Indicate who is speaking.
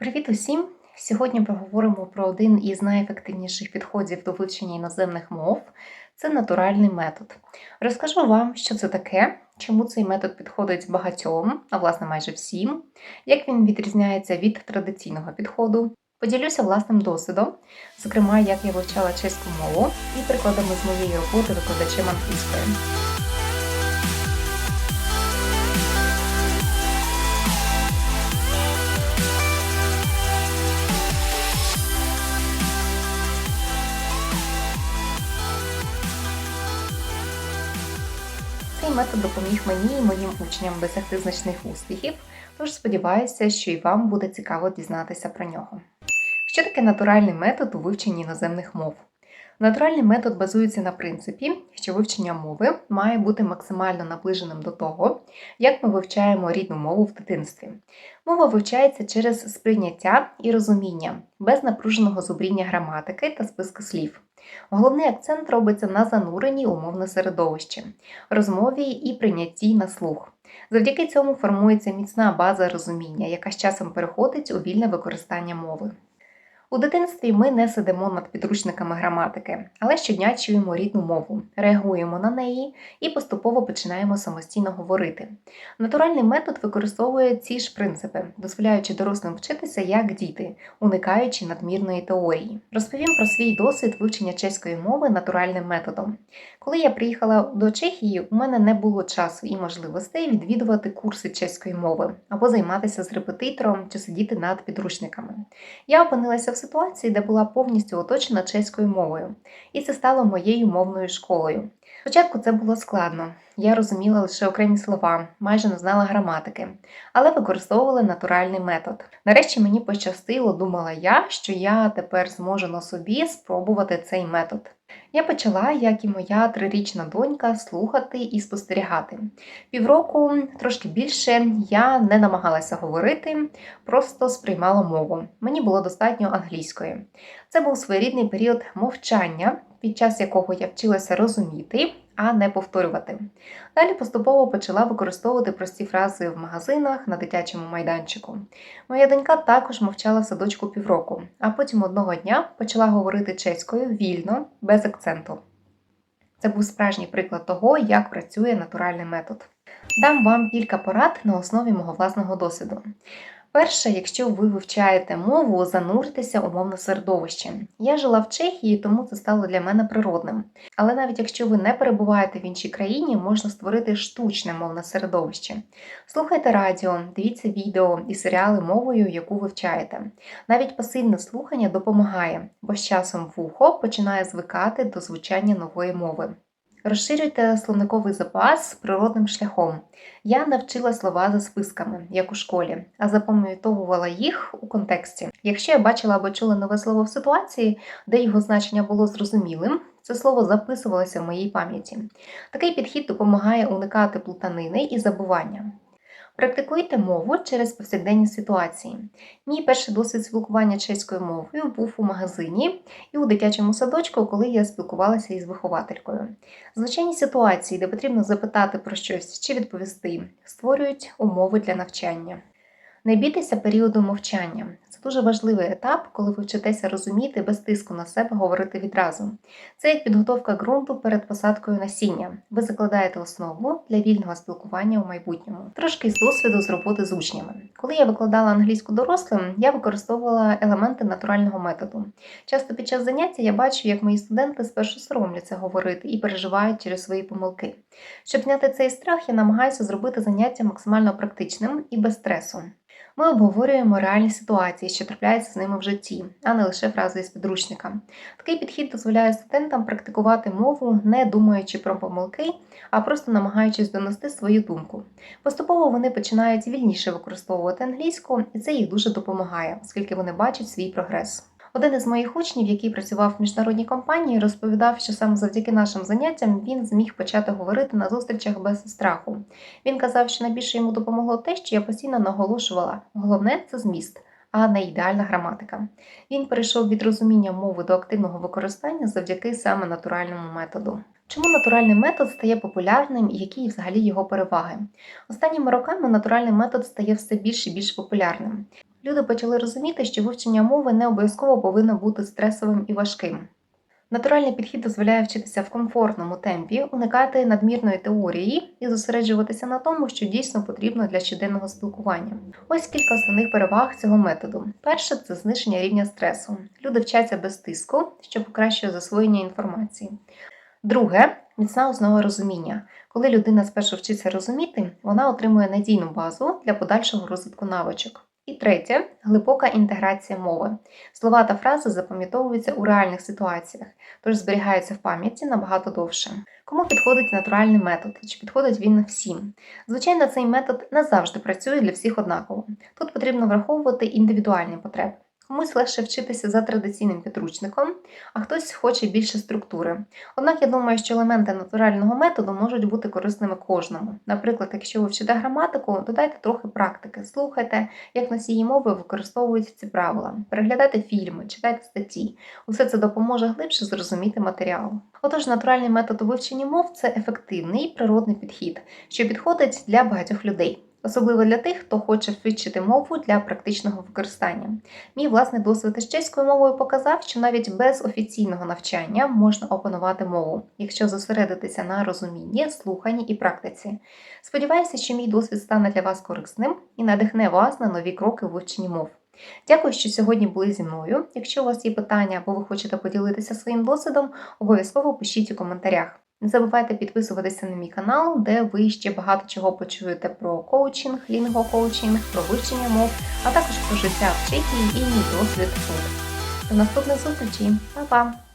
Speaker 1: Привіт усім! Сьогодні поговоримо про один із найефективніших підходів до вивчення іноземних мов це натуральний метод. Розкажу вам, що це таке, чому цей метод підходить багатьом, а власне майже всім, як він відрізняється від традиційного підходу. Поділюся власним досвідом, зокрема, як я вивчала чеську мову і прикладами з моєї роботи викладачем англійської. Цей метод допоміг мені і моїм учням досягти значних успіхів, тож сподіваюся, що і вам буде цікаво дізнатися про нього. Що таке натуральний метод у вивченні іноземних мов? Натуральний метод базується на принципі, що вивчення мови має бути максимально наближеним до того, як ми вивчаємо рідну мову в дитинстві. Мова вивчається через сприйняття і розуміння, без напруженого зубріння граматики та списку слів. Головний акцент робиться на зануренні умовне середовище, розмові і прийнятті на слух. Завдяки цьому формується міцна база розуміння, яка з часом переходить у вільне використання мови. У дитинстві ми не сидимо над підручниками граматики, але щодня чуємо рідну мову, реагуємо на неї і поступово починаємо самостійно говорити. Натуральний метод використовує ці ж принципи, дозволяючи дорослим вчитися як діти, уникаючи надмірної теорії. Розповім про свій досвід вивчення чеської мови натуральним методом. Коли я приїхала до Чехії, у мене не було часу і можливостей відвідувати курси чеської мови або займатися з репетитором чи сидіти над підручниками. Я опинилася в ситуації, де була повністю оточена чеською мовою, і це стало моєю мовною школою. Спочатку це було складно, я розуміла лише окремі слова, майже не знала граматики, але використовувала натуральний метод. Нарешті мені пощастило, думала я, що я тепер зможу на собі спробувати цей метод. Я почала, як і моя трирічна донька, слухати і спостерігати. Півроку, трошки більше, я не намагалася говорити, просто сприймала мову. Мені було достатньо англійської. Це був своєрідний період мовчання, під час якого я вчилася розуміти, а не повторювати. Далі поступово почала використовувати прості фрази в магазинах на дитячому майданчику. Моя донька також мовчала в садочку півроку, а потім одного дня почала говорити чеською вільно, без акценту. Це був справжній приклад того, як працює натуральний метод. Дам вам кілька порад на основі мого власного досвіду. Перше, якщо ви вивчаєте мову, зануртеся у мовне середовище. Я жила в Чехії, тому це стало для мене природним. Але навіть якщо ви не перебуваєте в іншій країні, можна створити штучне мовне середовище. Слухайте радіо, дивіться відео і серіали мовою, яку вивчаєте. Навіть пасивне слухання допомагає, бо з часом вухо починає звикати до звучання нової мови. Розширюйте словниковий запас природним шляхом. Я навчила слова за списками, як у школі, а запам'ятовувала їх у контексті. Якщо я бачила або чула нове слово в ситуації, де його значення було зрозумілим, це слово записувалося в моїй пам'яті. Такий підхід допомагає уникати плутанини і забування. Практикуйте мову через повсякденні ситуації. Мій перший досвід спілкування чеською мовою був у магазині і у дитячому садочку, коли я спілкувалася із вихователькою. Звичайні ситуації, де потрібно запитати про щось чи відповісти, створюють умови для навчання. Не бійтеся періоду мовчання. Це дуже важливий етап, коли ви вчитеся розуміти без тиску на себе говорити відразу. Це як підготовка ґрунту перед посадкою насіння. Ви закладаєте основу для вільного спілкування у майбутньому. Трошки з досвіду з роботи з учнями. Коли я викладала англійську дорослим, я використовувала елементи натурального методу. Часто під час заняття я бачу, як мої студенти спершу соромляться говорити і переживають через свої помилки. Щоб зняти цей страх, я намагаюся зробити заняття максимально практичним і без стресу. Ми обговорюємо реальні ситуації, що трапляються з ними в житті, а не лише фрази із підручника. Такий підхід дозволяє студентам практикувати мову, не думаючи про помилки, а просто намагаючись донести свою думку. Поступово вони починають вільніше використовувати англійську, і це їх дуже допомагає, оскільки вони бачать свій прогрес. Один із моїх учнів, який працював в міжнародній компанії, розповідав, що саме завдяки нашим заняттям він зміг почати говорити на зустрічах без страху. Він казав, що найбільше йому допомогло те, що я постійно наголошувала: головне це зміст. А не ідеальна граматика. Він перейшов від розуміння мови до активного використання завдяки саме натуральному методу. Чому натуральний метод стає популярним і які взагалі його переваги? Останніми роками натуральний метод стає все більш і більш популярним. Люди почали розуміти, що вивчення мови не обов'язково повинно бути стресовим і важким. Натуральний підхід дозволяє вчитися в комфортному темпі, уникати надмірної теорії і зосереджуватися на тому, що дійсно потрібно для щоденного спілкування. Ось кілька основних переваг цього методу. Перше це зниження рівня стресу. Люди вчаться без тиску, що покращує засвоєння інформації. Друге міцна основа розуміння. Коли людина спершу вчиться розуміти, вона отримує надійну базу для подальшого розвитку навичок. І третє глибока інтеграція мови. Слова та фрази запам'ятовуються у реальних ситуаціях, тож зберігаються в пам'яті набагато довше. Кому підходить натуральний метод? Чи підходить він всім? Звичайно, цей метод не завжди працює для всіх однаково. Тут потрібно враховувати індивідуальні потреби. Комусь легше вчитися за традиційним підручником, а хтось хоче більше структури. Однак я думаю, що елементи натурального методу можуть бути корисними кожному. Наприклад, якщо ви вчите граматику, додайте трохи практики, слухайте, як носії мови використовують ці правила, переглядайте фільми, читайте статті. Усе це допоможе глибше зрозуміти матеріал. Отож, натуральний метод у вивченні мов це ефективний і природний підхід, що підходить для багатьох людей. Особливо для тих, хто хоче вивчити мову для практичного використання. Мій власний досвід із чеською мовою показав, що навіть без офіційного навчання можна опанувати мову, якщо зосередитися на розумінні, слуханні і практиці. Сподіваюся, що мій досвід стане для вас корисним і надихне вас на нові кроки у вивченні мов. Дякую, що сьогодні були зі мною. Якщо у вас є питання або ви хочете поділитися своїм досвідом, обов'язково пишіть у коментарях. Не забувайте підписуватися на мій канал, де ви ще багато чого почуєте про коучинг, лінгокоучинг, про вивчення мов, а також про життя в Чехії і мій досвід тут. До наступних зустрічей. Па-па!